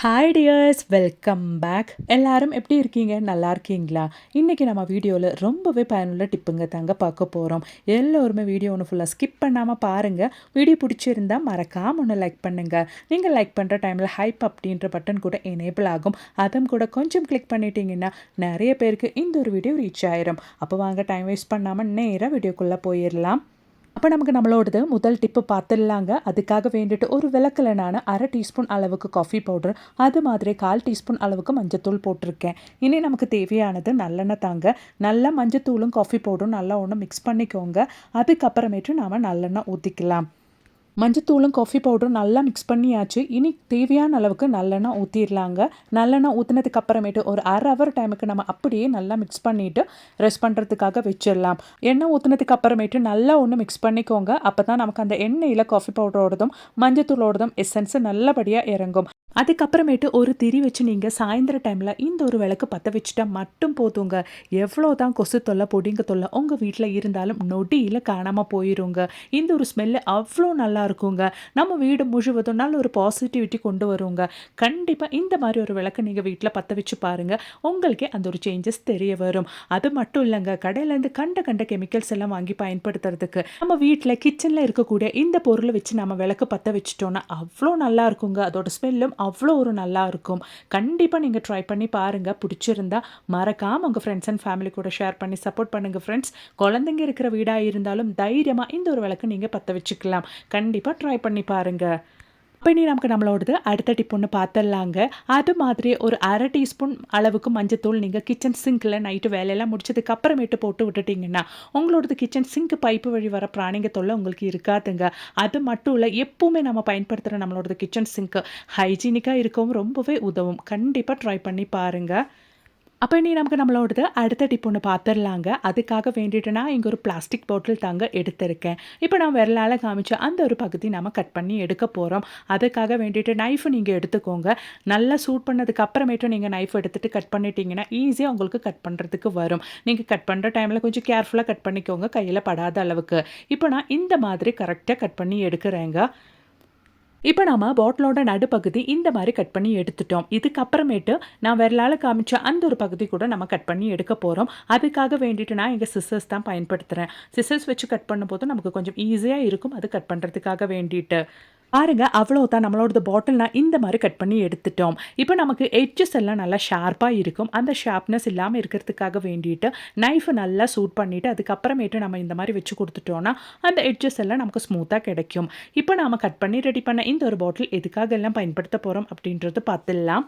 Hi tears welcome back எல்லாரும் எப்படி இருக்கீங்க? நல்லா இருக்கீங்களா? இன்றைக்கி நம்ம வீடியோவில் ரொம்பவே பயனுள்ள டிப்புங்க தாங்க பார்க்க போகிறோம் எல்லோருமே வீடியோ ஒன்று ஃபுல்லாக ஸ்கிப் பண்ணாமல் பாருங்கள் வீடியோ பிடிச்சிருந்தா மறக்காமல் ஒன்று லைக் பண்ணுங்கள் நீங்கள் லைக் பண்ணுற டைமில் ஹைப் அப்படின்ற பட்டன் கூட எனேபிள் ஆகும். அதுவும் கூட கொஞ்சம் கிளிக் பண்ணிட்டீங்கன்னா நிறைய பேருக்கு இந்த ஒரு வீடியோ ரீச் ஆயிரும். அப்போ வாங்க டைம் வேஸ்ட் பண்ணாமல் நேராக வீடியோக்குள்ளே போயிடலாம் அப்போ நமக்கு நம்மளோடது முதல் டிப்பு பார்த்துடலாங்க. அதுக்காக வேண்டிட்டு ஒரு விளக்கில் நான் அரை டீஸ்பூன் அளவுக்கு காஃபி பவுடர் அது மாதிரி கால் டீஸ்பூன் அளவுக்கு மஞ்சத்தூள் போட்டிருக்கேன். இனி நமக்கு தேவையானது நல்லெண்ணெய் தாங்க. நல்லா மஞ்சத்தூளும் காஃபி பவுடரும் நல்லா ஒன்று மிக்ஸ் பண்ணிக்கோங்க. அதுக்கப்புறமேட்டு நாம் நல்லெண்ணெய் ஊற்றிக்கலாம் மஞ்சத்தூளும் காஃபி பவுடரும் நல்லா மிக்ஸ் பண்ணியாச்சு. இனி தேவையான அளவுக்கு நல்லெண்ணெய் ஊற்றிடலாங்க நல்லெண்ணெய் ஊற்றினதுக்கு அப்புறமேட்டு ஒரு அரை ஹவர் டைமுக்கு நம்ம அப்படியே நல்லா மிக்ஸ் பண்ணிவிட்டு ரெஸ்ட் பண்ணுறதுக்காக வச்சிடலாம் எண்ணெய் ஊற்றினதுக்கு அப்புறமேட்டு நல்லா ஒன்று மிக்ஸ் பண்ணிக்கோங்க. அப்போ தான் நமக்கு அந்த எண்ணெயில் காஃபி பவுடரோடதும் மஞ்சத்தூளோடதும் எசன்ஸ் நல்லபடியாக இறங்கும். அதுக்கப்புறமேட்டு ஒரு திரி வச்சு நீங்கள் சாயந்தர டைமில் இந்த ஒரு விளக்கு பற்ற வச்சுட்டா மட்டும் போதுங்க. எவ்வளோ தான் கொசு தொல்லை பொடிங்க தொல்லை உங்கள் வீட்டில் இருந்தாலும் நொடியில் காணாமல் போயிருங்க. இந்த ஒரு ஸ்மெல்லு அவ்வளோ நல்லா இருக்குங்க. நம்ம வீடு முழுவதும் நல்ல ஒரு பாசிட்டிவிட்டி கொண்டு வருங்க. கண்டிப்பாக இந்த மாதிரி ஒரு விளக்கு நீங்கள் வீட்டில் பற்ற வச்சு பாருங்கள் உங்களுக்கே அந்த ஒரு சேஞ்சஸ் தெரிய வரும். அது மட்டும் இல்லைங்க. கடையிலேருந்து கண்ட கண்ட கெமிக்கல்ஸ் எல்லாம் வாங்கி பயன்படுத்துறதுக்கு நம்ம வீட்டில் கிச்சனில் இருக்கக்கூடிய இந்த பொருளை வச்சு நம்ம விளக்கு பற்ற வச்சுட்டோன்னா அவ்வளோ நல்லா இருக்குங்க. அதோட ஸ்மெல்லும் அவ்வளோ ஒரு நல்லா இருக்கும். கண்டிப்பாக நீங்கள் ட்ரை பண்ணி பாருங்கள் பிடிச்சிருந்தா மறக்காமல் உங்கள் ஃப்ரெண்ட்ஸ் அண்ட் ஃபேமிலி கூட ஷேர் பண்ணி சப்போர்ட் பண்ணுங்கள் ஃப்ரெண்ட்ஸ் குழந்தைங்க இருக்கிற வீடாக இருந்தாலும் தைரியமாக இந்த ஒரு விளக்கு நீங்கள் பற்ற வச்சுக்கலாம். கண்டிப்பாக ட்ரை பண்ணி பாருங்கள் இப்போ இனி நமக்கு நம்மளோடது அடுத்த டிப் ஒன்று பார்த்துடலாங்க அது மாதிரி ஒரு அரை டீஸ்பூன் அளவுக்கு மஞ்சத்தூள் நீங்கள் கிச்சன் சிங்கில் நைட்டு வேலையெல்லாம் முடிச்சதுக்கு அப்புறமேட்டு போட்டு விட்டுட்டிங்கன்னா உங்களோடது கிச்சன் சிங்க் பைப்பு வழி வர பிராணிங்க தொல்லை உங்களுக்கு இருக்காதுங்க. அது மட்டும் இல்லை எப்பவுமே நம்ம பயன்படுத்துகிற நம்மளோடது கிச்சன் சிங்க் ஹைஜீனிக்காக இருக்கவும் ரொம்பவே உதவும். கண்டிப்பாக ட்ரை பண்ணி பாருங்கள் அப்போ இனி நமக்கு நம்மளோடது அடுத்த டிப் ஒன்று பார்த்துடலாங்க அதுக்காக வேண்டிட்டு நான் இங்கே ஒரு பிளாஸ்டிக் பாட்டில் தாங்க எடுத்திருக்கேன். இப்போ நான் விரலால் காமிச்ச அந்த ஒரு பகுதி நம்ம கட் பண்ணி எடுக்க போகிறோம் அதுக்காக வேண்டிட்டு நைஃப் நீங்கள் எடுத்துக்கோங்க. நல்லா சூட் பண்ணதுக்கு அப்புறமேட்டும் நீங்கள் நைஃப் எடுத்துகிட்டு கட் பண்ணிட்டீங்கன்னா ஈஸியாக உங்களுக்கு கட் பண்ணுறதுக்கு வரும். நீங்கள் கட் பண்ணுற டைமில் கொஞ்சம் கேர்ஃபுல்லாக கட் பண்ணிக்கோங்க. கையில் படாத அளவுக்கு. இப்போ நான் இந்த மாதிரி கரெக்டாக கட் பண்ணி எடுக்கிறேங்க. இப்போ நம்ம பாட்டிலோட நடுப்பகுதி இந்த மாதிரி கட் பண்ணி எடுத்துட்டோம். இதுக்கப்புறமேட்டு நான் விரலால் காமிச்ச அந்த ஒரு பகுதி கூட நம்ம கட் பண்ணி எடுக்க போகிறோம் அதுக்காக வேண்டிட்டு நான் எங்கள் சிஸ்டர்ஸ் தான் பயன்படுத்துகிறேன் சிஸ்டர்ஸ் வச்சு கட் பண்ணும்போது நமக்கு கொஞ்சம் ஈஸியாக இருக்கும். அது கட் பண்ணுறதுக்காக வேண்டிட்டு. பாருங்க அவ்வளோதான் நம்மளோட பாட்டில் நான் இந்த மாதிரி கட் பண்ணி எடுத்துட்டோம். இப்போ நமக்கு எட்ஜஸ் எல்லாம் நல்லா ஷார்ப்பாக இருக்கும். அந்த ஷார்ப்னஸ் இல்லாமல் இருக்கிறதுக்காக வேண்டிட்டு நைஃபை நல்லா சூட் பண்ணிவிட்டு அதுக்கப்புறமேட்டு நம்ம இந்த மாதிரி வச்சு கொடுத்துட்டோன்னா அந்த எட்ஜஸ் எல்லாம் நமக்கு ஸ்மூத்தாக கிடைக்கும். இப்போ நாம் கட் பண்ணி ரெடி பண்ண இந்த ஒரு பாட்டில் எதுக்காக எல்லாம் பயன்படுத்த போகிறோம் அப்படின்றது பார்த்துடலாம்.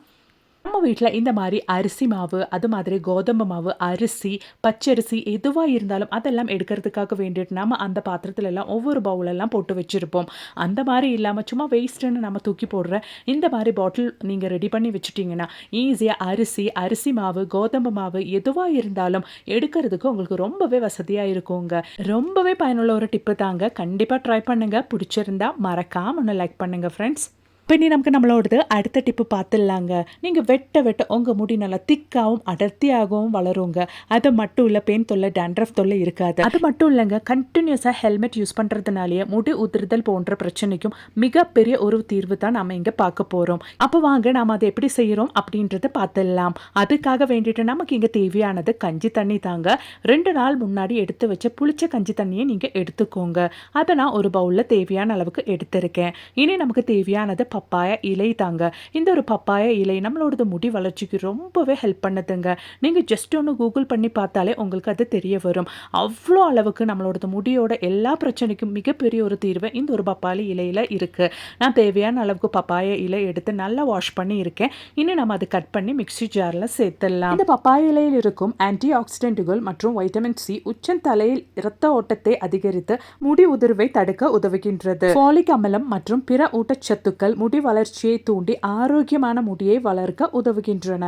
நம்ம வீட்டில் இந்த மாதிரி அரிசி மாவு அது மாதிரி கோதம்பு மாவு அரிசி பச்சரிசி எதுவாக இருந்தாலும் அதெல்லாம் எடுக்கிறதுக்காக வேண்டிட்டு நம்ம அந்த பாத்திரத்துல எல்லாம் ஒவ்வொரு பவுலெல்லாம் போட்டு வச்சுருப்போம். அந்த மாதிரி இல்லாமல் சும்மா வேஸ்ட்டுன்னு நம்ம தூக்கி போடுற இந்த மாதிரி பாட்டில் நீங்கள் ரெடி பண்ணி வச்சுட்டிங்கன்னா ஈஸியாக அரிசி அரிசி மாவு கோதம்பு மாவு எதுவாக இருந்தாலும் எடுக்கிறதுக்கு உங்களுக்கு ரொம்பவே வசதியாக இருக்குங்க. ரொம்பவே பயனுள்ள ஒரு டிப்பு தாங்க. கண்டிப்பாக ட்ரை பண்ணுங்கள் பிடிச்சிருந்தா மறக்காமல் ஒன்று லைக் பண்ணுங்கள் ஃப்ரெண்ட்ஸ் இப்போ நீ நமக்கு நம்மளோடது அடுத்த டிப்பு பார்த்துடலாங்க நீங்கள் வெட்ட வெட்ட உங்கள் முடி நல்லா திக்காகவும் அடர்த்தியாகவும் வளருங்க. அது மட்டும் இல்லை பெயின் தொல்லை டேண்ட்ரஃப் தொல்லை இருக்காது. அது மட்டும் இல்லைங்க கண்டினியூஸாக ஹெல்மெட் யூஸ் பண்ணுறதுனாலேயே முடி உதிர்தல் போன்ற பிரச்சனைக்கும் மிகப்பெரிய ஒரு தீர்வு தான் நம்ம இங்கே பார்க்க போகிறோம் அப்போ வாங்க நாம் அதை எப்படி செய்கிறோம் அப்படின்றத பார்த்துடலாம் அதுக்காக வேண்டிட்டு நமக்கு இங்கே தேவையானது கஞ்சி தண்ணி தாங்க. ரெண்டு நாள் முன்னாடி எடுத்து வச்ச புளிச்ச கஞ்சி தண்ணியை நீங்கள் எடுத்துக்கோங்க. அதை நான் ஒரு பவுலில் தேவையான அளவுக்கு எடுத்திருக்கேன். இனி நமக்கு தேவையானது பப்பாய இலை தாங்க. இந்த ஒரு பப்பாய இலை நம்மளோட முடி வளர்ச்சிக்கு ரொம்பவே ஹெல்ப் பண்ணுதுங்க. நீங்கள் ஜஸ்ட் ஒன்று கூகுள் பண்ணி பார்த்தாலே உங்களுக்கு அது தெரிய வரும். அவ்வளோ அளவுக்கு நம்மளோட முடியோட எல்லா பிரச்சனைக்கும் மிகப்பெரிய ஒரு தீர்வு இந்த ஒரு பப்பாளி இலையில் இருக்குது நான் தேவையான அளவுக்கு பப்பாய இலை எடுத்து நல்லா வாஷ் பண்ணி இருக்கேன் இன்னும் நம்ம அதை கட் பண்ணி மிக்சி ஜாரில் சேர்த்துடலாம். இந்த பப்பாய இலையில் இருக்கும் ஆன்டி ஆக்சிடென்ட்டுகள் மற்றும் வைட்டமின் சி உச்சன் தலையில் இரத்த ஓட்டத்தை அதிகரித்து முடி உதிர்வை தடுக்க உதவுகின்றது. ஃபாலிக் அமலம் மற்றும் பிற ஊட்டச்சத்துக்கள் முடி வளர்ச்சியை தூண்டி ஆரோக்கியமான முடியை வளர்க்க உதவுகின்றன.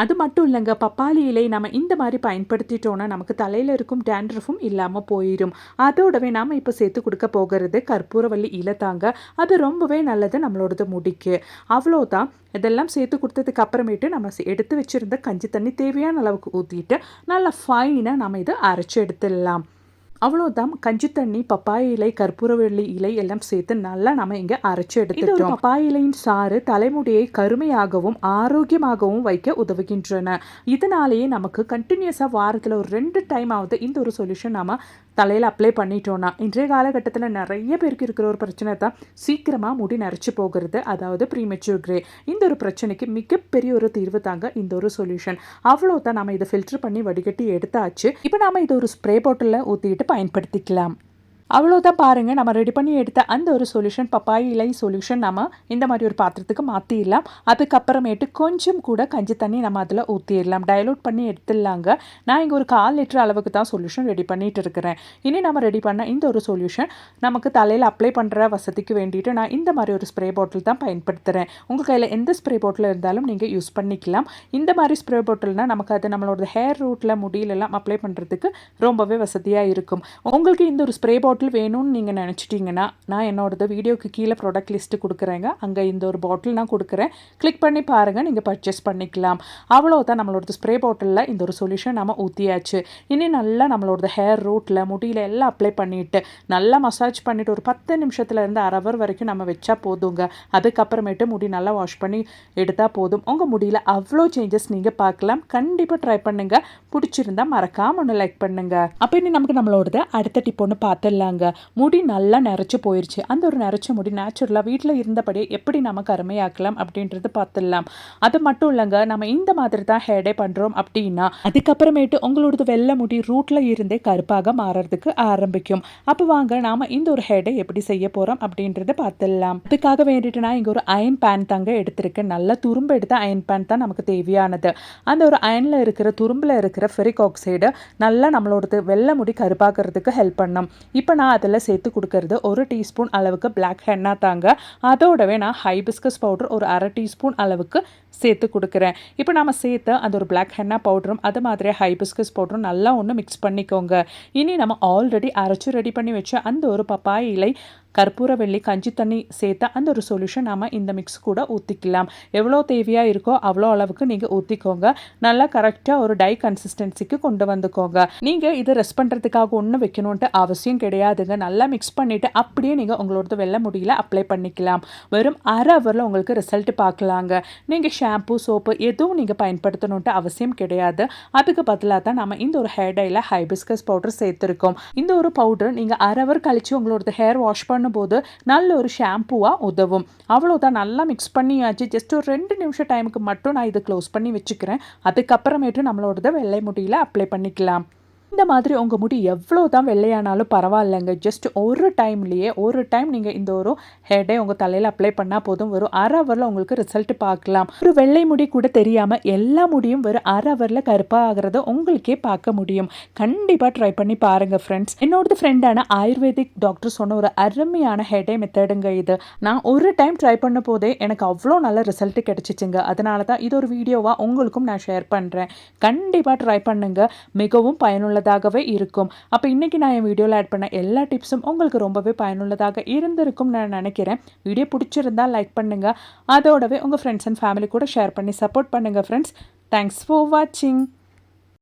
அது மட்டும் இல்லைங்க பப்பாளி இலை நம்ம இந்த மாதிரி பயன்படுத்திட்டோன்னா நமக்கு தலையில் இருக்கும் டேண்ட்ரஃபும் இல்லாமல் போயிடும் அதோடவே நாம் இப்போ சேர்த்து கொடுக்க போகிறது கற்பூரவள்ளி இலை தாங்க. அது ரொம்பவே நல்லது நம்மளோடது முடிக்கு. அவ்வளோதான். இதெல்லாம் சேர்த்து கொடுத்ததுக்கு அப்புறமேட்டு நம்ம எடுத்து வச்சுருந்த கஞ்சி தண்ணி தேவையான அளவுக்கு ஊற்றிட்டு நல்லா ஃபைனாக நம்ம இதை அரைச்சி எடுத்துடலாம். அவ்வளோதான் கஞ்சி தண்ணி பப்பாய இலை கற்பூரவள்ளி இலை எல்லாம் சேர்த்து நல்லா நம்ம இங்கே அரைச்சி எடுத்துட்டோம். பப்பாய இலையின் சாறு தலைமுடியை கருமையாகவும் ஆரோக்கியமாகவும் வைக்க உதவுகின்றன. இதனாலேயே நமக்கு கண்டினியூஸாக வாரத்தில் ஒரு ரெண்டு டைம் ஆகுது இந்த ஒரு சொல்யூஷன் நம்ம தலையில் அப்ளை பண்ணிட்டோன்னா இன்றைய காலகட்டத்தில் நிறைய பேருக்கு இருக்கிற ஒரு பிரச்சனை தான் சீக்கிரமாக முடி நரைச்சி போகிறது அதாவது ப்ரீமெச்சூர் கிரே இந்த ஒரு பிரச்சனைக்கு மிகப்பெரிய ஒரு தீர்வு தாங்க இந்த ஒரு சொல்யூஷன் அவ்வளோ தான் நம்ம இதை ஃபில்டர் பண்ணி வடிகட்டி எடுத்தாச்சு. இப்போ நாம் இதை ஒரு ஸ்ப்ரே பாட்டிலில் ஊற்றிட்டு பயன்படுத்திக்கலாம். அவ்வளோதான் பாருங்கள் நம்ம ரெடி பண்ணி எடுத்த அந்த ஒரு சொல்யூஷன் பப்பாய் இலை சொல்யூஷன் நம்ம இந்த மாதிரி ஒரு பாத்திரத்துக்கு மாற்றிடலாம் அதுக்கப்புறமேட்டு கொஞ்சம் கூட கஞ்சி தண்ணி நம்ம அதில் ஊற்றிடலாம் டைலூட் பண்ணி எடுத்துடலாங்க. நான் இங்கே ஒரு கால் லிட்டர் அளவுக்கு தான் சொல்யூஷன் ரெடி பண்ணிகிட்டு இருக்கிறேன். இனி நம்ம ரெடி பண்ண இந்த ஒரு சொல்யூஷன் நமக்கு தலையில் அப்ளை பண்ணுற வசதிக்கு வேண்டிட்டு நான் இந்த மாதிரி ஒரு ஸ்ப்ரே பாட்டில் தான் பயன்படுத்துகிறேன் உங்கள் கையில் எந்த ஸ்ப்ரே பாட்டில் இருந்தாலும் நீங்கள் யூஸ் பண்ணிக்கலாம். இந்த மாதிரி ஸ்ப்ரே பாட்டில்னால் நமக்கு அது நம்மளோட ஹேர் ரூட்டில் முடியிலெல்லாம் அப்ளை பண்ணுறதுக்கு ரொம்பவே வசதியாக இருக்கும். உங்களுக்கு இந்த ஒரு ஸ்ப்ரே பாட்டில் பாட்டில் வேணும்னு நீங்கள் நினச்சிட்டிங்கன்னா நான் என்னோடது வீடியோக்கு கீழே ப்ராடக்ட் லிஸ்ட்டு கொடுக்குறேங்க. அங்கே இந்த ஒரு பாட்டில் நான் கொடுக்குறேன். கிளிக் பண்ணி பாருங்கள் நீங்கள் பர்ச்சேஸ் பண்ணிக்கலாம். அவ்வளோதான் நம்மளோட ஸ்ப்ரே பாட்டிலில் இந்த ஒரு சொல்யூஷன் நம்ம ஊற்றியாச்சு இனி நல்லா நம்மளோட ஹேர் ரூட்டில் முடியில் எல்லாம் அப்ளை பண்ணிவிட்டு நல்லா மசாஜ் பண்ணிவிட்டு ஒரு பத்து நிமிஷத்துலேருந்து அரை ஹவர் வரைக்கும் நம்ம வச்சா போதுங்க. அதுக்கப்புறமேட்டு முடி நல்லா வாஷ் பண்ணி எடுத்தால் போதும். உங்கள் முடியில் அவ்வளோ சேஞ்சஸ் நீங்கள் பார்க்கலாம். கண்டிப்பாக ட்ரை பண்ணுங்கள் பிடிச்சிருந்தா மறக்காமல் ஒன்று லைக் பண்ணுங்கள் அப்போ இனி நமக்கு நம்மளோடது அடுத்த டிப் ஒன்று பார்த்துடலாம். சொல்லியிருந்தாங்க முடி நல்லா நிறச்சி போயிடுச்சு அந்த ஒரு நிறச்ச முடி நேச்சுரலாக வீட்டில் இருந்தபடியே எப்படி நம்ம கருமையாக்கலாம் அப்படின்றது பார்த்துடலாம். அது மட்டும் இல்லைங்க நம்ம இந்த மாதிரி தான் ஹேடே பண்ணுறோம் அப்படின்னா அதுக்கப்புறமேட்டு உங்களோடது வெள்ளை முடி ரூட்டில் இருந்தே கருப்பாக மாறுறதுக்கு ஆரம்பிக்கும். அப்போ வாங்க நாம் இந்த ஒரு ஹேடை எப்படி செய்ய போகிறோம் அப்படின்றத பார்த்துடலாம். அதுக்காக வேண்டிட்டு நான் இங்கே ஒரு அயன் பேன் தாங்க எடுத்திருக்கேன். நல்லா துரும்பு எடுத்த அயன் பேன் தான் நமக்கு தேவையானது. அந்த ஒரு அயனில் இருக்கிற துரும்பில் இருக்கிற ஃபெரிக் ஆக்சைடு நல்லா நம்மளோடது வெள்ளை முடி கருப்பாக்குறதுக்கு ஹெல்ப் பண்ணும். இப்போ நான் அதில் சேர்த்து கொடுக்கறது ஒரு டீஸ்பூன் அளவுக்கு பிளாக் ஹென்னா தாங்க. அதோடவே நான் ஹைபிஸ்கஸ் பவுடர் ஒரு அரை டீஸ்பூன் அளவுக்கு சேர்த்து கொடுக்குறேன். இப்போ நம்ம சேர்த்து அந்த ஒரு பிளாக் ஹென்னா பவுடரும் அது மாதிரி ஹைபிஸ்கஸ் பவுடரும் நல்லா ஒன்று மிக்ஸ் பண்ணிக்கோங்க. இனி நம்ம ஆல்ரெடி அரைச்சி ரெடி பண்ணி வச்ச அந்த ஒரு பப்பாய் இலை கற்பூர வெள்ளி கஞ்சி தண்ணி சேர்த்து அந்த ஒரு சொல்யூஷன் நாம் இந்த மிக்ஸ் கூட ஊற்றிக்கலாம் எவ்வளோ தேவையாக இருக்கோ அவ்வளோ அளவுக்கு நீங்கள் ஊற்றிக்கோங்க நல்லா கரெக்டாக ஒரு டை கன்சிஸ்டன்சிக்கு கொண்டு வந்துக்கோங்க. நீங்கள் இதை ரெஸ்ட் பண்ணுறதுக்காக ஒன்றும் வைக்கணுன்ட்டு அவசியம் கிடையாதுங்க. நல்லா மிக்ஸ் பண்ணிவிட்டு அப்படியே நீங்கள் உங்களோடது வெள்ள முடியல அப்ளை பண்ணிக்கலாம். வெறும் அரை ஹவரில் உங்களுக்கு ரிசல்ட் பார்க்கலாங்க. நீங்கள் ஷாம்பு சோப்பு எதுவும் நீங்கள் பயன்படுத்தணுன்ட்டு அவசியம் கிடையாது. அதுக்கு பதிலாக தான் நம்ம இந்த ஒரு ஹேர் டையில் ஹைபிஸ்கஸ் பவுடர் சேர்த்துருக்கோம். இந்த ஒரு பவுடர் நீங்கள் அரை ஹவர் கழித்து உங்களோட ஹேர் வாஷ் பண்ணும்போது நல்ல ஒரு ஷாம்புவாக உதவும். அவ்வளோதான் நல்லா மிக்ஸ் பண்ணியாச்சு. ஜஸ்ட் ஒரு ரெண்டு நிமிஷம் டைமுக்கு மட்டும் நான் இதை க்ளோஸ் பண்ணி வச்சுக்கிறேன். அதுக்கப்புறமேட்டு நம்மளோடத வெள்ளை முடியில் அப்ளை பண்ணிக்கலாம். இந்த மாதிரி உங்கள் முடி எவ்வளோ தான் வெள்ளையானாலும் பரவாயில்லைங்க. ஜஸ்ட் ஒரு டைம்லேயே ஒரு டைம் நீங்கள் இந்த ஒரு ஹெட்டை உங்கள் தலையில் அப்ளை பண்ணால் போதும். வரும் அரை ஹவரில் உங்களுக்கு ரிசல்ட் பார்க்கலாம். ஒரு வெள்ளை முடி கூட தெரியாமல் எல்லா முடியும் வெறும் அரை ஹவரில் கருப்பாக ஆகிறத உங்களுக்கே பார்க்க முடியும். கண்டிப்பாக ட்ரை பண்ணி பாருங்கள் ஃப்ரெண்ட்ஸ் என்னோடது ஃப்ரெண்டான ஆயுர்வேதிக் டாக்டர் சொன்ன ஒரு அருமையான ஹெட்டை மெத்தடுங்க இது. நான் ஒரு டைம் ட்ரை பண்ண போதே எனக்கு அவ்வளோ நல்ல ரிசல்ட் கிடச்சிச்சுங்க. அதனால தான் இது ஒரு வீடியோவாக உங்களுக்கும் நான் ஷேர் பண்ணுறேன் கண்டிப்பாக ட்ரை பண்ணுங்கள் மிகவும் பயனுள்ள பயனுள்ளதாகவே இருக்கும். அப்போ இன்றைக்கி நான் என் வீடியோவில் ஆட் பண்ண எல்லா டிப்ஸும் உங்களுக்கு ரொம்பவே பயனுள்ளதாக இருந்திருக்கும் நான் நினைக்கிறேன். வீடியோ பிடிச்சிருந்தால் லைக் பண்ணுங்கள் அதோடவே உங்கள் ஃப்ரெண்ட்ஸ் அண்ட் ஃபேமிலி கூட ஷேர் பண்ணி சப்போர்ட் பண்ணுங்கள் ஃப்ரெண்ட்ஸ் தேங்க்ஸ் ஃபார் வாட்சிங்